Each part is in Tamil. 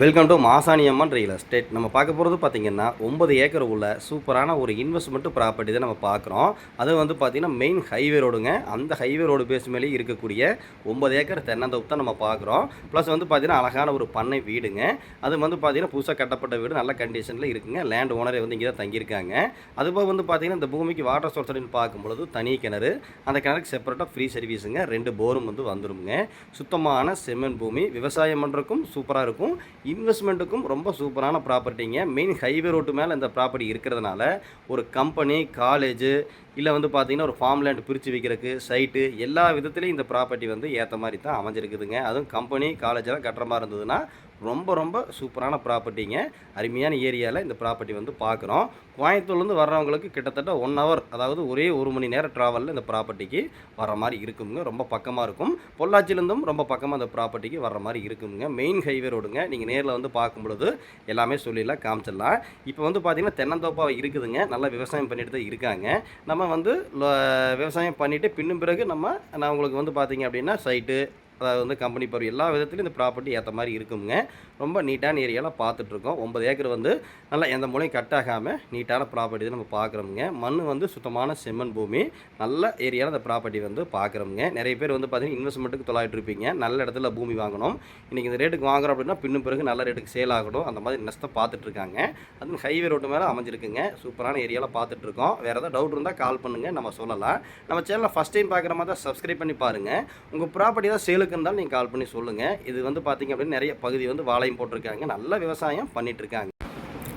Welcome to Masaniyamman real estate நம்ம பார்க்க போகிறது பார்த்தீங்கன்னா ஒன்பது ஏக்கர் உள்ள சூப்பரான ஒரு இன்வெஸ்ட்மெண்ட் ப்ராப்பர்ட்டி தான் நம்ம பார்க்குறோம். அது வந்து பார்த்தீங்கன்னா மெயின் ஹைவே ரோடுங்க. அந்த ஹைவே ரோடு பேஸ் மேலேயே இருக்கக்கூடிய ஒன்பது ஏக்கர் தென்னந்தோப்பு தான் நம்ம பார்க்குறோம். ப்ளஸ் வந்து பார்த்தீங்கன்னா அழகான ஒரு பண்ணை வீடுங்க. அது வந்து பார்த்தீங்கன்னா புதுசாக கட்டப்பட்ட வீடு நல்ல கண்டிஷனில் இருக்குங்க. லேண்ட் ஓனரே வந்து இங்கே தான் தங்கியிருக்காங்க. அதுபோக வந்து பார்த்திங்கன்னா இந்த பூமிக்கு வாட்டர் சோர்ஸ் அப்படின்னு பார்க்கும்பொழுது தனி கிணறு. அந்த கிணறுக்கு செப்பரேட்டாக ஃப்ரீ சர்வீஸுங்க ரெண்டு போரும் வந்து வந்துருங்க சுத்தமான செம்மன் பூமி. விவசாயம் பண்ணுறக்கும் சூப்பராக இருக்கும். இன்வெஸ்ட்மெண்ட்டுக்கும் ரொம்ப சூப்பரான ப்ராப்பர்ட்டிங்க. மெயின் ஹைவே ரோட்டு மேலே இந்த ப்ராப்பர்ட்டி இருக்கிறதுனால ஒரு கம்பெனி காலேஜு இல்லை வந்து பார்த்தீங்கன்னா ஒரு ஃபார்ம் லேண்ட் பிரித்து வைக்கிறதுக்கு சைட்டு எல்லா விதத்துலேயும் இந்த ப்ராப்பர்ட்டி வந்து ஏற்ற மாதிரி தான் அமைஞ்சிருக்குதுங்க. அதுவும் கம்பெனி காலேஜெல்லாம் கட்டுற மாதிரி இருந்ததுன்னா ரொம்ப ரொம்ப சூப்பரான ப்ராப்பர்ட்டிங்க அருமையான ஏரியாவில் இந்த ப்ராப்பர்ட்டி வந்து பார்க்குறோம் கோயம்புத்தூர்லேருந்து வர்றவங்களுக்கு கிட்டத்தட்ட ஒன் ஹவர் அதாவது ஒரே ஒரு மணி நேரம் ட்ராவலில் இந்த ப்ராப்பர்ட்டிக்கு வர மாதிரி இருக்குங்க. ரொம்ப பக்கமாக இருக்கும். பொள்ளாச்சிலேருந்தும் ரொம்ப பக்கமாக இந்த ப்ராப்பர்ட்டிக்கு வர மாதிரி இருக்குங்க. மெயின் ஹைவே ரோடுங்க நீங்கள் நேரில் வந்து பார்க்கும் பொழுது எல்லாமே சொல்லிடலாம் காமிச்சிடலாம். இப்போ வந்து பார்த்திங்கன்னா தென்னந்தோப்பாக இருக்குதுங்க. நல்லா விவசாயம் பண்ணிட்டு தான் இருக்காங்க. நம்ம வந்து விவசாயம் பண்ணிவிட்டு பின்னும் பிறகு நம்ம நான் உங்களுக்கு வந்து பார்த்தீங்க அப்படின்னா சைட்டு அதாவது வந்து கம்பெனி பருவ எல்லா விதத்துலையும் இந்த ப்ராப்பர்ட்டி ஏற்ற மாதிரி இருக்குங்க ரொம்ப நீட்டான ஏரியாவில் பார்த்துட்ருக்கோம். ஒன்பது ஏக்கர் வந்து நல்லா எந்த மூலையும் கட் ஆகாமல் நீட்டான ப்ராப்பர்ட்டி தான் நம்ம பார்க்குறோமுங்க. மண் வந்து சுத்தமான செம்மண் பூமி. நல்ல ஏரியாவில் அந்த ப்ராப்பர்ட்டி வந்து பார்க்குறோமுங்க. நிறைய பேர் வந்து பார்த்தீங்கன்னா இன்வெஸ்ட்மெண்ட்டுக்கு தொலாயிட்டு இருப்பீங்க நல்ல இடத்துல பூமி வாங்கணும். இன்றைக்கி இந்த ரேட்டுக்கு வாங்குறோம் அப்படின்னா பின்னும் பிறகு நல்ல ரேட்டுக்கு சேல் ஆகணும். அந்த மாதிரி நஷ்டம் பார்த்துட்ருக்காங்க. அது ஹைவே ரோட்டு மேலே அமைஞ்சிருக்குங்க. சூப்பரான ஏரியாவில் பார்த்துட்ருக்கோம். வேறு ஏதாவது டவுட் இருந்தால் கால் பண்ணுங்கள் நம்ம சொல்லலாம். நம்ம சேனலில் ஃபஸ்ட் டைம் பார்க்குற மாதிரி தான் சப்ஸ்கிரைப் பண்ணி பாருங்கள் உங்கள் ப்ராப்பர்ட்டி தான் சேலுக்கு இருந்தாலும் நீங்கள் கால் பண்ணி சொல்லுங்கள் இது வந்து பார்த்தீங்க அப்படின்னா நிறைய பகுதி வந்து வாழையும் போட்டிருக்காங்க. நல்ல விவசாயம் பண்ணிட்டு இருக்காங்க.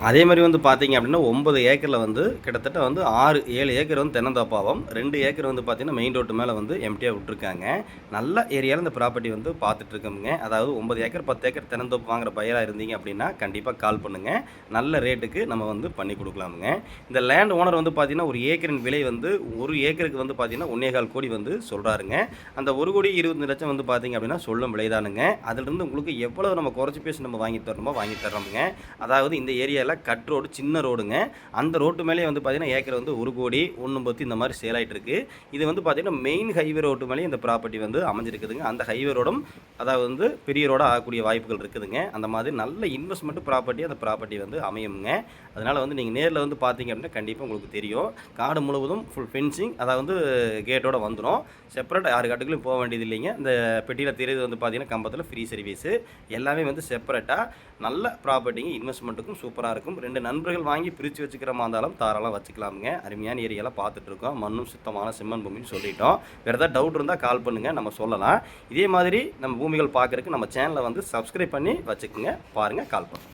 அதே மாதிரி வந்து பார்த்தீங்க அப்படின்னா ஒன்பது ஏக்கரில் வந்து கிட்டத்தட்ட வந்து ஆறு ஏழு ஏக்கர் வந்து தென்னந்தோப்பாவும் ரெண்டு ஏக்கர் வந்து பார்த்தீங்கன்னா மெயின் ரோட்டு மேலே வந்து எம்டியாக விட்டுருக்காங்க. நல்ல ஏரியாவில் இந்த ப்ராப்பர்ட்டி வந்து பார்த்துட்டு அதாவது ஒன்பது ஏக்கர் பத்து ஏக்கர் தென்னந்தோப்பு வாங்குற பையராக இருந்தீங்க அப்படின்னா கண்டிப்பாக கால் பண்ணுங்கள் நல்ல ரேட்டுக்கு நம்ம வந்து பண்ணி கொடுக்கலாமுங்க. இந்த லேண்ட் ஓனர் வந்து பார்த்தீங்கன்னா ஒரு ஏக்கரின் விலை வந்து ஒரு ஏக்கருக்கு வந்து பார்த்தீங்கன்னா ஒன்னேகால் கோடி வந்து சொல்கிறாருங்க அந்த ஒரு கோடி இருபது லட்சம் வந்து பார்த்தீங்க அப்படின்னா சொல்லும் விலைதானுங்க. அதிலிருந்து உங்களுக்கு எவ்வளோ நம்ம குறைச்சி பேசி நம்ம வாங்கி தரணுமோ வாங்கி தர்றோமுங்க அதாவது இந்த ஏரியாவில் கட் ரோடு சின்ன ரோடுங்க. அந்த ரோட்டு மேலே வந்து பார்த்தீங்கன்னா ஏக்கர் வந்து ஒரு கோடி ஒன்று பத்து இந்த மாதிரி சேல் ஆகிட்டு இருக்கு இது வந்து பார்த்தீங்கன்னா மெயின் ஹைவே ரோட்டு மேலே இந்த ப்ராப்பர்ட்டி வந்து அமைஞ்சிருக்குதுங்க. அந்த ஹைவே ரோடும் அதாவது வந்து பெரிய ரோடாக ஆகக்கூடிய வாய்ப்புகள் இருக்குதுங்க. அந்த மாதிரி நல்ல இன்வெஸ்ட்மெண்ட் ப்ராப்பர்ட்டி அந்த ப்ராப்பர்ட்டி வந்து அமையுங்க. அதனால் வந்து நீங்கள் நேரில் வந்து பார்த்தீங்க அப்படின்னா கண்டிப்பாக உங்களுக்கு தெரியும். காடு முழுவதும் ஃபுல் ஃபென்சிங் அதாவது வந்து கேட்டோட வந்துடும் செப்பரேட் யார் காட்டுக்குள்ளையும் போக வேண்டியது இல்லைங்க. இந்த பெட்டியில் தெரியுது வந்து பார்த்தீங்கன்னா கம்பத்தில் ஃப்ரீ சர்வீஸு எல்லாமே வந்து செப்பரேட்டாக நல்ல ப்ராப்பர்ட்டிங்க இன்வெஸ்ட்மெண்ட்டுக்கும் சூப்பராக இருக்கும். ரெண்டு நண்பர்கள் வாங்கி பிரித்து வச்சுக்கிற மாதிரி இருந்தாலும் தாராளம் வச்சுக்கலாமுங்க. அருமையான ஏரியாலாம் பார்த்துட்டு இருக்கோம் மண்ணும் சுத்தமான சிம்மன் பூமின்னு சொல்லிட்டோம். வேறு ஏதாவது டவுட் இருந்தால் கால் பண்ணுங்கள் நம்ம சொல்லலாம். இதே மாதிரி நம்ம பூமிகள் பார்க்குறதுக்கு நம்ம சேனலை வந்து சப்ஸ்கிரைப் பண்ணி வச்சுக்கோங்க. பாருங்கள் கால் பண்ணுங்கள்